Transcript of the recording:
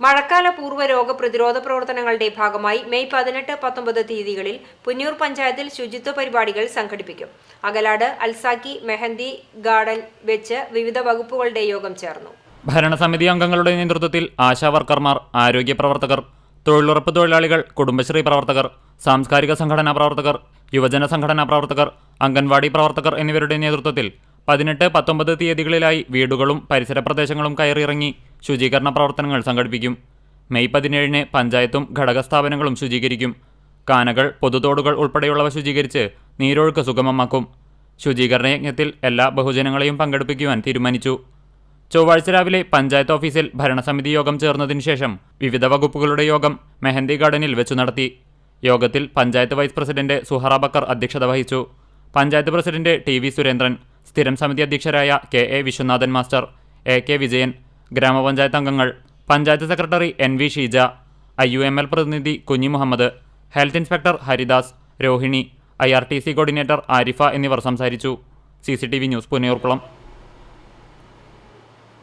മഴക്കാല പൂർവ രോഗപ്രതിരോധ പ്രവർത്തനങ്ങളുടെ ഭാഗമായി മെയ് പതിനെട്ട് പത്തൊമ്പത് തീയതികളിൽ പുന്നൂർ പഞ്ചായത്തിൽ ശുചിത്വ പരിപാടികൾ സംഘടിപ്പിക്കും. അകലാട് അൽസാക്കി മെഹന്തി ഗാർഡൻ വെച്ച് വിവിധ വകുപ്പുകളുടെ യോഗം ചേർന്നു. ഭരണസമിതി അംഗങ്ങളുടെ നേതൃത്വത്തിൽ ആശാവർക്കർമാർ ആരോഗ്യ പ്രവർത്തകർ തൊഴിലുറപ്പ് തൊഴിലാളികൾ കുടുംബശ്രീ പ്രവർത്തകർ സാംസ്കാരിക സംഘടനാ പ്രവർത്തകർ യുവജന സംഘടനാ പ്രവർത്തകർ അംഗൻവാടി പ്രവർത്തകർ എന്നിവരുടെ നേതൃത്വത്തിൽ പതിനെട്ട് പത്തൊമ്പത് തീയതികളിലായി വീടുകളും പരിസര പ്രദേശങ്ങളും കയറിയിറങ്ങി ശുചീകരണ പ്രവർത്തനങ്ങൾ സംഘടിപ്പിക്കും. മെയ് പതിനേഴിന് പഞ്ചായത്തും ഘടക സ്ഥാപനങ്ങളും ശുചീകരിക്കും. കാനകൾ പൊതുതോടുകൾ ഉൾപ്പെടെയുള്ളവ ശുചീകരിച്ച് നീരൊഴുക്ക് സുഗമമാക്കും. ശുചീകരണ യജ്ഞത്തിൽ എല്ലാ ബഹുജനങ്ങളെയും പങ്കെടുപ്പിക്കുവാൻ തീരുമാനിച്ചു. ചൊവ്വാഴ്ച രാവിലെ പഞ്ചായത്ത് ഓഫീസിൽ ഭരണസമിതി യോഗം ചേർന്നതിനു ശേഷം വിവിധ വകുപ്പുകളുടെ യോഗം മെഹന്തി ഗാർഡനിൽ വെച്ചു നടത്തി. യോഗത്തിൽ പഞ്ചായത്ത് വൈസ് പ്രസിഡന്റ് സുഹറ ബക്കർ അധ്യക്ഷത വഹിച്ചു. Panchayat president T V Surendran സ്ഥിരം സമിതി അധ്യക്ഷരായ K A Viswanathan master A K Vijayan ഗ്രാമപഞ്ചായത്ത് അംഗങ്ങൾ panchayat secretary N V Sheeja I U M L പ്രതിനിധി Kunhi Muhammad health inspector Haridas Rohini I R T C coordinator Arifa എന്നിവർ സംസാരിച്ചു. C C T V news Punnayurkulam